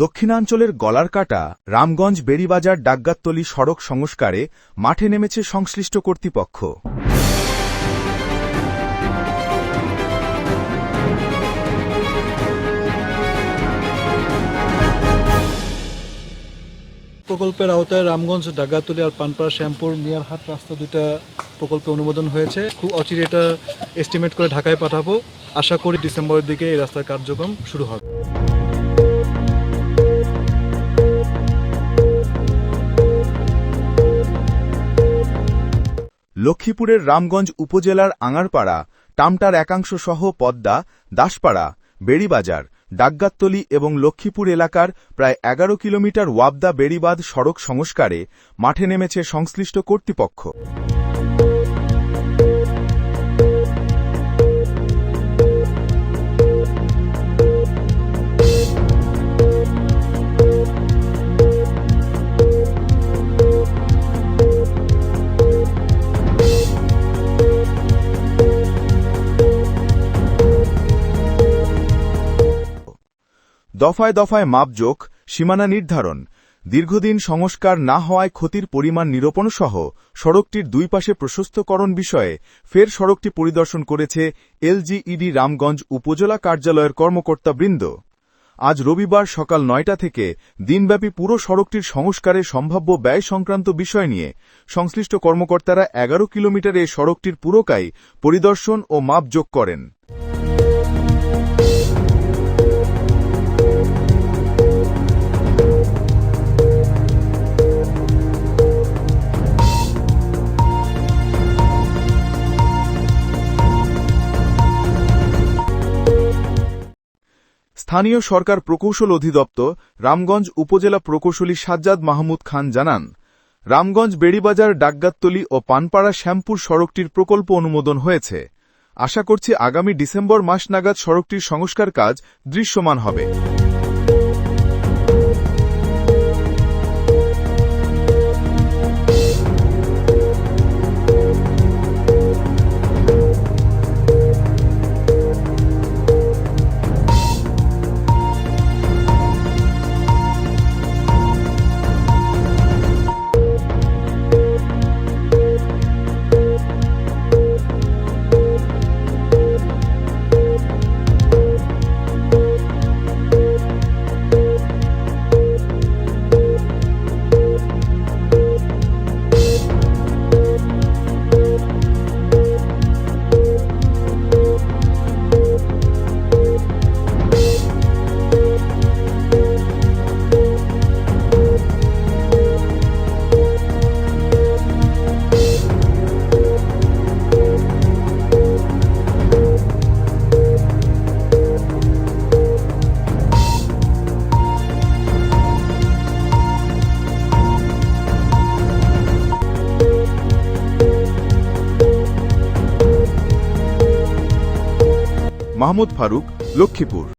দক্ষিণাঞ্চলের গলার কাটা রামগঞ্জ বেড়িবাজার ডাগ্গাতলি সড়ক সংস্কারে মাঠে নেমেছে সংশ্লিষ্ট কর্তৃপক্ষ। প্রকল্পের আওতায় রামগঞ্জ ডাগাতুলি আর পানপাড়া, শ্যামপুর, মিয়ারহাট রাস্তা দুটা প্রকল্পে অনুমোদন হয়েছে। খুব অচিরে এটা এস্টিমেট করে ঢাকায় পাঠাবো। আশা করি ডিসেম্বরের দিকে এই রাস্তার কার্যক্রম শুরু হবে। লক্ষ্মীপুরের রামগঞ্জ উপজেলার আঙারপাড়া, টামটার একাংশ সহ পদ্মা, দাসপাড়া, বেড়িবাজার ডাগ্গাতলি এবং লক্ষ্মীপুর এলাকার প্রায় এগারো কিলোমিটার ওয়াবদা বেড়িবাদ সড়ক সংস্কারে মাঠে নেমেছে সংশ্লিষ্ট কর্তৃপক্ষ। দফায় দফায় মাপজোক সীমানা নির্ধারণ, দীর্ঘদিন সংস্কার না হওয়ায় ক্ষতির পরিমাণ নিরূপণ সহ সড়কটির দুই পাশে প্রশস্তকরণ বিষয়ে ফের সড়কটি পরিদর্শন করেছে এলজিইডি রামগঞ্জ উপজেলা কার্যালয়ের কর্মকর্তাবৃন্দ। আজ রবিবার সকাল নয়টা থেকে দিনব্যাপী পুরো সড়কটির সংস্কারে সম্ভাব্য ব্যয় সংক্রান্ত বিষয় নিয়ে সংশ্লিষ্ট কর্মকর্তারা এগারো কিলোমিটার সড়কটির পুরোকাই পরিদর্শন ও মাপযোগ করেন। স্থানীয় সরকার প্রকৌশল অধিদপ্তর রামগঞ্জ উপজেলা প্রকৌশলী সাজ্জাদ মাহমুদ খান জানান, রামগঞ্জ বেড়িবাজার ডাকগাতলি ও পানপাড়া শ্যামপুর সড়কটির প্রকল্প অনুমোদন হয়েছে। আশা করছি আগামী ডিসেম্বর মাস নাগাদ সড়কটির সংস্কার কাজ দৃশ্যমান হবে। মাহমুদ ফারুক লক্ষ্মীপুর।